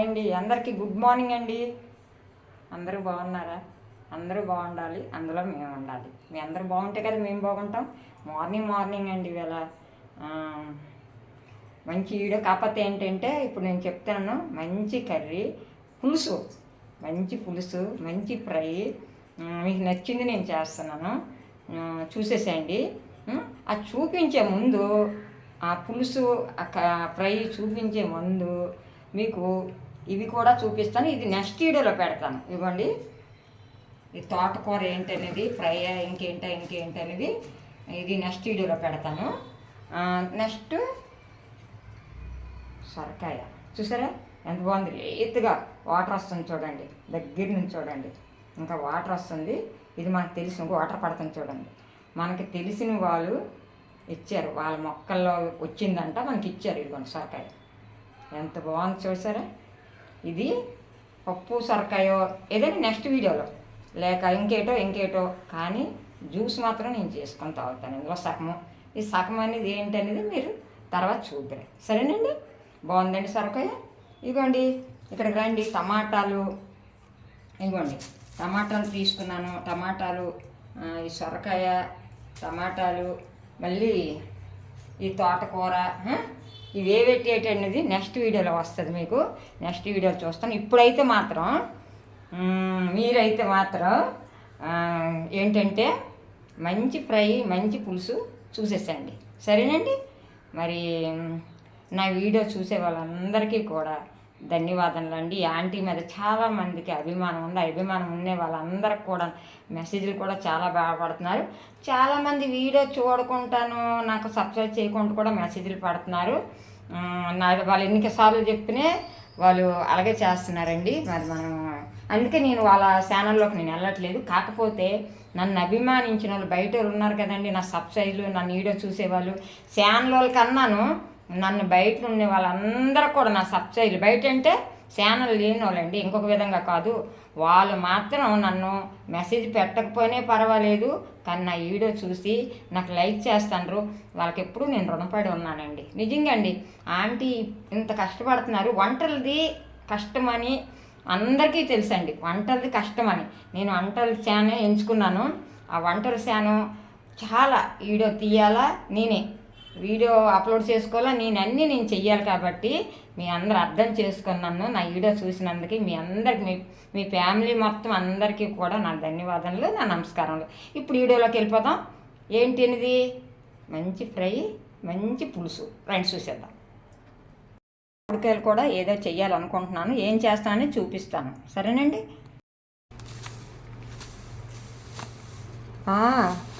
అండి అందరికీ good morning అండి. అందరూ బాగున్నారా? అందరూ బాగుండాలి అందులో మేము ఉండాలి. మీ అందరూ బాగుంటే కదా మేము బాగుంటాం. మార్నింగ్ మార్నింగ్ అండి ఇవాళ. మంచి వీడియో కాకపోతే ఏంటంటే ఇప్పుడు నేను చెప్తాను మంచి కర్రీ పులుసు. మంచి పులుసు మంచి ఫ్రై. మీకు నచ్చింది నేను చేస్తున్నాను. చూసేసేయండి. అది చూపించే ముందు ఆ పులుసు ఆ క- ఫ్రై చూపించే ముందు మీకు ఇవి కూడా చూపిస్తాను. ఇది నెక్స్ట్ వీడియోలో పెడతాను. ఇవ్వండి. ఈ తోటకూర ఏంటనేది ఫ్రై ఇంకేంట ఇంకేంటి అనేది ఇది నెక్స్ట్ వీడియోలో పెడతాను. నెక్స్ట్ సొరకాయ. చూసారా? ఎంత బాగుంది. లేతుగా వాటర్ వస్తుంది చూడండి. దగ్గర నుంచి చూడండి. ఇంకా వాటర్ వస్తుంది. ఇది మనకు తెలిసిన వాటర్ పడుతుంది చూడండి. మనకి తెలిసిన వాళ్ళు ఇచ్చారు. వాళ్ళ మొక్కల్లో వచ్చిందంట మనకి ఇచ్చారు ఇదిగోండి సొరకాయ. ఎంత బాగుంది చూసారా? ఇది పప్పు సొరకాయో ఏదైనా నెక్స్ట్ వీడియోలో. లేక ఇంకేటో ఇంకేటో. కానీ జ్యూస్ మాత్రం నేను చేసుకొని తాగుతాను. ఇందులో సగము. ఈ సగం అనేది ఏంటనేది మీరు తర్వాత చూద్దరు. సరేనండి? బాగుందండి సొరకాయ. ఇదిగోండి. ఇక్కడ రండి. టమాటాలు. ఇదిగోండి. టమాటాలు తీసుకున్నాను. టమాటాలు ఈ సొరకాయ టమాటాలు మళ్ళీ ఈ తోటకూర ఆ, ఇవి ఏ పెట్టేటి అనేది నెక్స్ట్ వీడియోలో వస్తుంది మీకు. నెక్స్ట్ వీడియోలో చూస్తాను. ఇప్పుడైతే మాత్రం మీరైతే మాత్రం ఏంటంటే మంచి ఫ్రై మంచి పులుసు చూసేసండి సరేనండి? మరి నా వీడియో చూసే వాళ్ళందరికీ కూడా ధన్యవాదాలు అండి. ఆంటీ మీద చాలా మందికి అభిమానం ఉంది. అభిమానం ఉండే వాళ్ళందరికి కూడా మెసేజ్లు కూడా చాలా బాధపడుతున్నారు చాలామంది వీడియో చూడకుంటాను నాకు సబ్స్క్రైబ్ చేయకుండా కూడా మెసేజ్లు పడుతున్నారు. నాకు నా వాళ్ళు ఎన్నికసార్లు చెప్పినే వాళ్ళు అలాగే చేస్తున్నారండి. మరి మనం అందుకే నేను వాళ్ళ ఛానల్లోకి నేను వెళ్ళట్లేదు. కాకపోతే నన్ను అభిమానించిన వాళ్ళు బయట వాళ్ళు ఉన్నారు కదండి. నా సబ్స్క్రైబ్లు నన్ను వీడియో చూసేవాళ్ళు. ఛానల్ వాళ్ళ కన్నాను నన్ను బయట ఉండే వాళ్ళందరూ కూడా నా సబ్స్క్రైబ్లు బయట అంటే ఛానల్ లేని వాళ్ళండి ఇంకొక విధంగా కాదు. వాళ్ళు మాత్రం నన్ను మెసేజ్ పెట్టకపోయినా పర్వాలేదు. కానీ నా వీడియో చూసి నాకు లైక్ చేస్తాను వాళ్ళకి ఎప్పుడు నేను రుణపడి ఉన్నానండి. నిజంగా అండి ఆంటీ ఇంత కష్టపడుతున్నారు. వంటలది కష్టమని అందరికీ తెలుసండి. వంటలది కష్టమని. నేను వంటల ఛానల్ ఎంచుకున్నాను. ఆ వంటల ఛానల్ చాలా వీడియో తీయాలా? నేనే. వీడియో అప్లోడ్ చేసుకోవాలా? నేను అన్నీ నేను చెయ్యాలి కాబట్టి మీ అందరు అర్థం చేసుకున్నాను నా వీడియో చూసినందుకు మీ అందరికి మీ మీ ఫ్యామిలీ మొత్తం అందరికీ కూడా నా ధన్యవాదాలు నా నమస్కారములు. ఇప్పుడు వీడియోలోకి వెళ్ళిపోదాం. ఏంటి అనేది? మంచి ఫ్రై మంచి పులుసు. రండి చూసేద్దాం. ఉడకాయలు కూడా ఏదో చెయ్యాలనుకుంటున్నాను. ఏం చేస్తానని చూపిస్తాను. సరేనండి?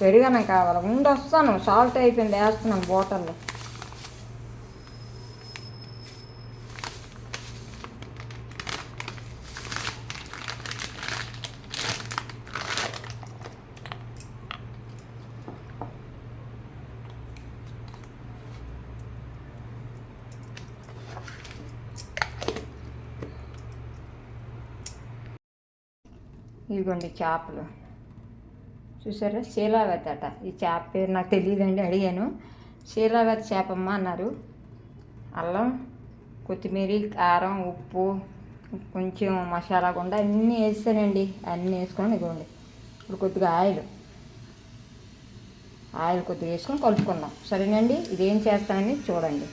పెరుగనే కావాలి. ఉండి వస్తాను. సాల్ట్ అయిపోయింది వేస్తున్నాను బాటిల్లో. ఇదిగోండి చేపలు. చూసారా శీలావతి అట. ఈ చేప పేరు నాకు తెలియదండి అడిగాను. శీలావతి చేపమ్మ అన్నారు. అల్లం కొత్తిమీర కారం ఉప్పు కొంచెం మసాలా గుండా అన్నీ వేస్తానండి. అన్నీ వేసుకొని ఇదిగోండి. ఇప్పుడు కొద్దిగా ఆయిల్. ఆయిల్ కొద్దిగా వేసుకొని కలుపుకుందాం. సరేనండి? ఇదేం చేస్తానని చూడండి.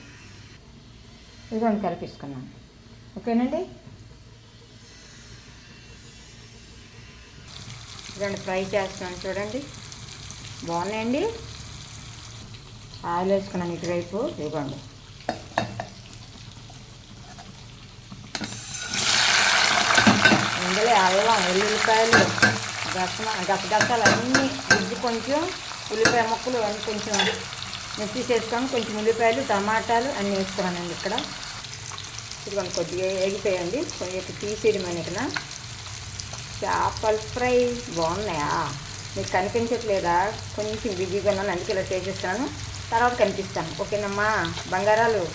ఇదిగోండి కలిపిస్తున్నాను ఓకేనండి? రెండు ఫ్రై చేస్తున్నాను చూడండి. బాగున్నాయండి? ఆయిల్ వేసుకున్నాను ఇటువైపు. ఇవ్వండి ఇందులో అల్లం వెల్లుల్లిపాయలు గసమ గసగసాలు అన్నీ గుజ్జు కొంచెం ఉల్లిపాయ ముక్కలు అన్నీ కొంచెం మిక్సీ చేసుకొని కొంచెం ఉల్లిపాయలు టమాటాలు అన్నీ వేసుకున్నానండి ఇక్కడ. ఇదిగోండి కొద్దిగా ఎగిపోయండి కొంచెం తీసేయడం ఇక్కడ. చేపల ఫ్రై బాగున్నాయా? మీకు కనిపించట్లేదా? కొంచెం బిజీగా ఉన్నాను అందుకే ఇలా చేసేస్తాను. తర్వాత కనిపిస్తాను. ఓకేనమ్మా? బంగారాలు.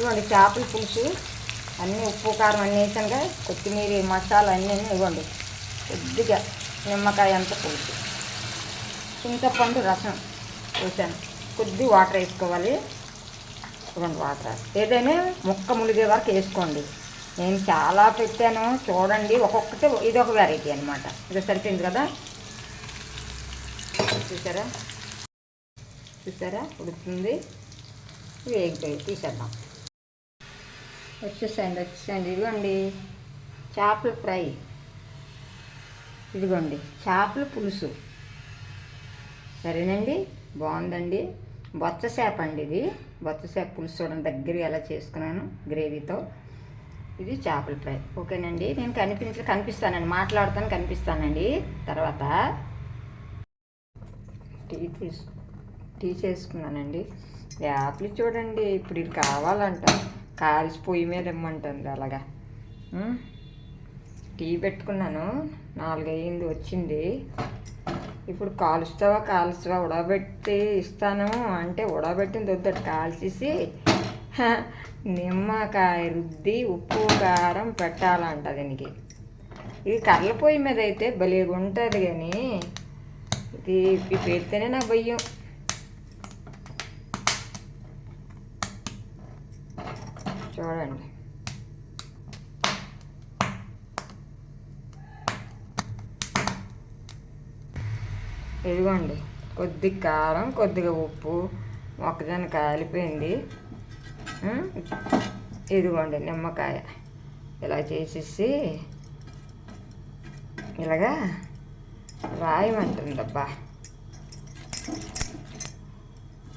ఇవ్వండి చేపల పులుసు. అన్నీ ఉప్పు కారం అన్నీ వేసానుగా కొత్తిమీర మసాలా అన్నీ ఇవ్వండి. కొద్దిగా నిమ్మకాయ అంత పులుసు చింతపండు రసం వేసాను కొద్ది వాటర్ వేసుకోవాలి. ఇవ్వండి వాటర్. ఏదైనా ముక్క ములిగే వరకు వేసుకోండి. నేను చాలా పెట్టాను. చూడండి ఒక్కొక్కటి ఇది ఒక వెరైటీ అనమాట ఇది సరిపోయింది కదా? చూసారా? చూసారా? ఉడుకుతుంది. వేగిపోయి తీసేద్దాం. వచ్చేసండి వచ్చేసండి ఇదిగోండి చేపల ఫ్రై. ఇదిగోండి చేపల పులుసు. సరేనండి? బాగుందండి. బొచ్చ చేప అండి ఇది. బొచ్చ చేప పులుసు చూడండి దగ్గర ఎలా చేసుకున్నాను గ్రేవీతో. ఇది చేపల ఫ్రై. ఓకేనండి నేను కనిపించ కనిపిస్తానండి మాట్లాడుతాను కనిపిస్తానండి. తర్వాత టీ తీసు టీ చేసుకున్నానండి. యాప్లు చూడండి ఇప్పుడు ఇది కావాలంట. కాల్చి పొయ్యి మీద ఇమ్మంటుంది అలాగా. టీ పెట్టుకున్నాను నాలుగైంది వచ్చింది. ఇప్పుడు కాలుస్తావా కాలుస్తావా ఉడబెట్టి ఇస్తాను. అంటే ఉడబెట్టింది వద్దట కాల్చేసి నిమ్మకాయ రుద్ది ఉప్పు కారం పెట్టాలంట దీనికి. ఇది కర్ర పొయ్యి మీద అయితే భలేగా ఉంటుంది కానీ ఇది పెడితేనే నాకు భయ్యం చూడండి. ఇదిగోండి కొద్దిగా కారం కొద్దిగా ఉప్పు మొక్కజొన్న కాలిపోయింది. ఇదిగోండి నిమ్మకాయ. ఇలా చేసేసి ఇలాగా రాయమంటుందబ్బా.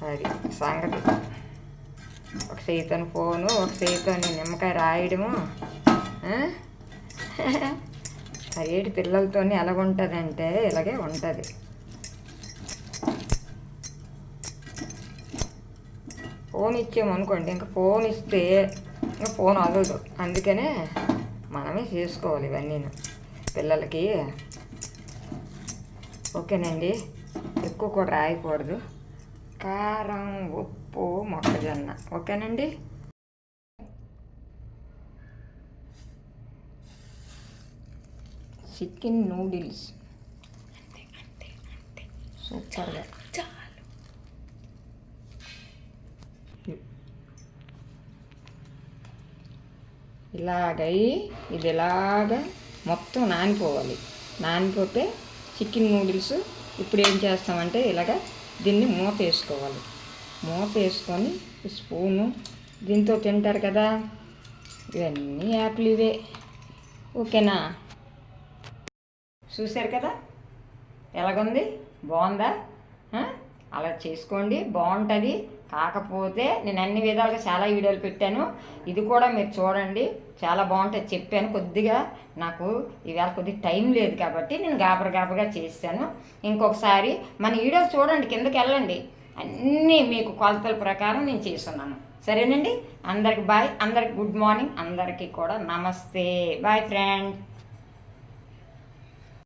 అది సంగతి. ఒక చేతిని ఫోను ఒక చేతిని నిమ్మకాయ రాయడము ఆ? పిల్లలతోనే ఎలాగుంటుందంటే ఇలాగే ఉంటుంది. ఫోన్ ఇచ్చాము అనుకోండి. ఇంకా ఫోన్ ఇస్తే ఇంకా ఫోన్ అవ్వదు అందుకనే మనమే చేసుకోవాలి ఇవన్నీ పిల్లలకి ఓకేనండి. ఎక్కువ కూడా రాయకూడదు. కారం ఉప్పు మొక్కజొన్న. ఓకేనండి? Chicken noodles. సూపర్గా ఇలాగై ఇది ఇలాగ మొత్తం నానిపోవాలి. నానిపోతే చికెన్ నూడిల్స్ ఇప్పుడు ఏం చేస్తామంటే ఇలాగ దీన్ని మూత వేసుకోవాలి. మూత వేసుకొని స్పూను దీంతో తింటారు కదా ఇవన్నీ యాప్లు ఇవే. ఓకేనా? చూశారు కదా? ఎలాగుంది? బాగుందా? అలా చేసుకోండి బాగుంటుంది. కాకపోతే నేను అన్ని విధాలుగా చాలా వీడియోలు పెట్టాను. ఇది కూడా మీరు చూడండి. చాలా బాగుంటుంది. చెప్పాను కొద్దిగా. నాకు ఈవేళ కొద్దిగా టైం లేదు కాబట్టి నేను గాబర గాబరగా చేశాను ఇంకొకసారి మన వీడియోలు చూడండి. కిందకి వెళ్ళండి. అన్నీ మీకు కొలతల ప్రకారం నేను చేస్తున్నాను. సరేనండి? అందరికి బాయ్. అందరికి గుడ్ మార్నింగ్. అందరికీ కూడా నమస్తే. Bye friend.